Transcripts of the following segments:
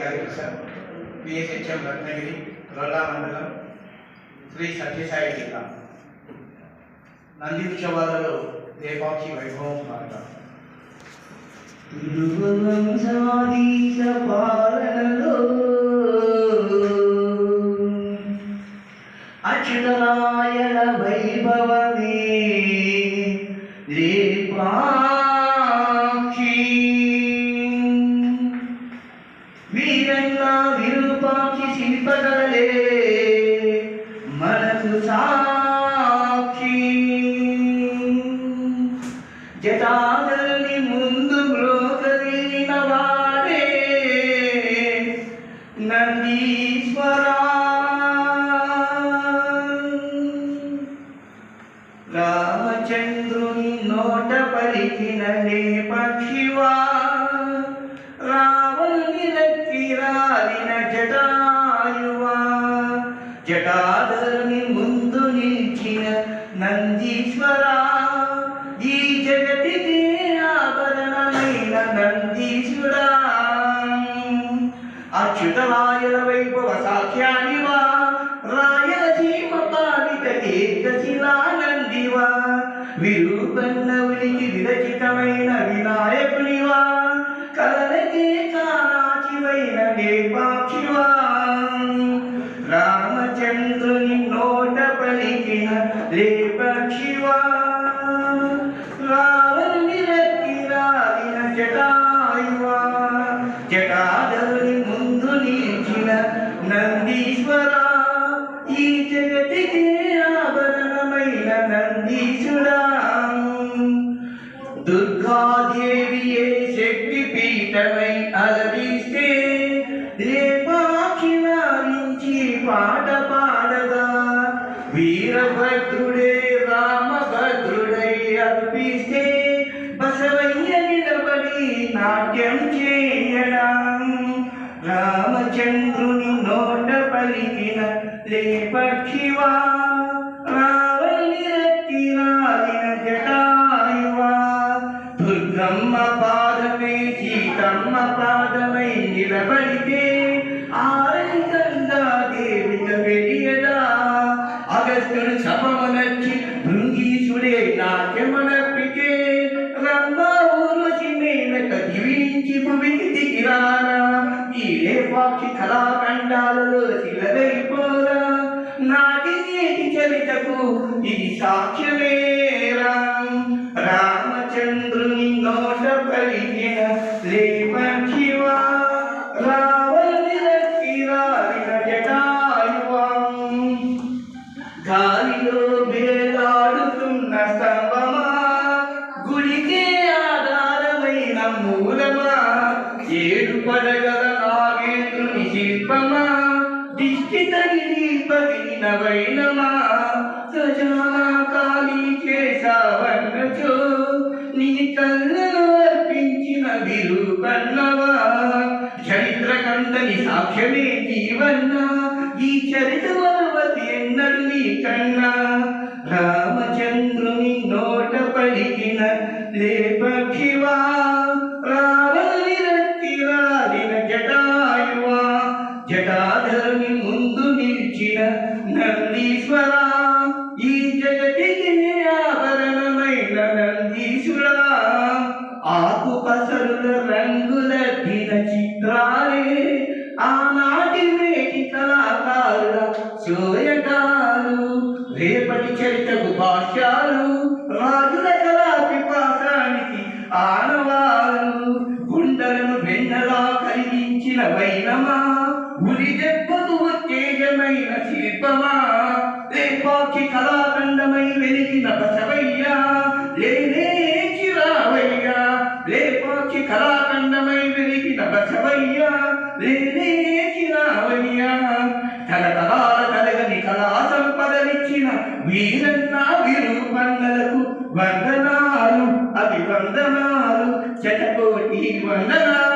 Yadagiri PSHM Ratnagiri Rolla మండలం శ్రీ సత్యసాయి జిల్లా. నంది ఉత్సవాలలో లేపాక్షి వైభవం మాట తిరువంశవాదీశ పాలనలో అచ్యుతరాయణ వైభవమే లేపాక్షి జటాదల్ని ముందు మ్రోగదీన వాడే నందీశ్వరా రామచంద్రుని నోట పలికిన లే పక్షివా. రావల్ని లక్కి రాలిన జటాయువా. జటాధరుని ముందు నిలిచిన నందీశ్వర అచ్యుతరాయల వైభవ సాఖ్యానివా రాయలసీమ పాలిత ఏకశిలానందివా విరూపన్నవునికి విరచితమైన వినాయకునివా కలనకే కానాచివైన దేవాక్షివా రామచంద్రుని నోట పలికిన లేపక్షివా రావణుని రక్కి రాలిన జటాయువా జటా నందీశుడా దుర్గాదేవియే శక్తి పీఠమై అలరిస్తే లేపాక్షి నుంచి పాట పాడదా. వీరభద్రుడే రామభద్రుడై అర్పిస్తే బసవయ్య నిలబడి నాట్యం చే నిలబడితే ఆరని గంగా దేవిక వెలియదా అగస్త్యుడు భృంగీశుడే నాట్యమనర్పితే రంభ ఊర్వశి మేనక దివించి భూమికి దిగిరానా. ఈ లేపాక్షి కళాఖండాలలో శిలదైపోరా నాటి నేటి చరితకు ఇది సాక్ష్యమేరా. రామచంద్రుని నోట స్తంభమా గుడికి ఆధారమైన మూలమా? ఏడు పడగల నాగేంద్రుని శిల్పమా? దిష్టి తగిలి పగిలిన వైనమా సజానా కాళీ చేసావన్నచో నీ కళ్ళను అర్పించిన విరూపన్నవా చరిత్ర కందని సాక్ష్యమే నీవన్నా ఈ చరిత వరవతి ఎన్నడు నీ కన్నా? నందీశ్వరా ఆకు పసరుల రంగుల దిన చిత్రాలే ఆనాటి వేటి కళాకారుల సోయగాలు రేపటి చరిత్రకు భాష్యాలు రాజుల కళా పిపాసానికి ఆనవాలు గుండెలను వెన్నలా కలిగించిన వైనమా ఉరి దెబ్బకు ఉత్తేజమైన శిల్పమా లేపాక్షి కళాఖండమై వెలిగిన బసవై వేరేకినవయ్యా తరతరాల తరగని కళా సంపదనిచ్చిన వీరన్న విరూపన్నలకు వందనాలు అభివందనాలు చటకోటి వందనాలు.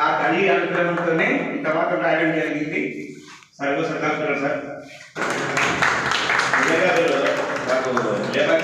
ఆ తల్లి అనుగ్రహంతోనే తర్వాత రాయడం జరిగింది. సర్వసంకల్పం సార్. లేబర్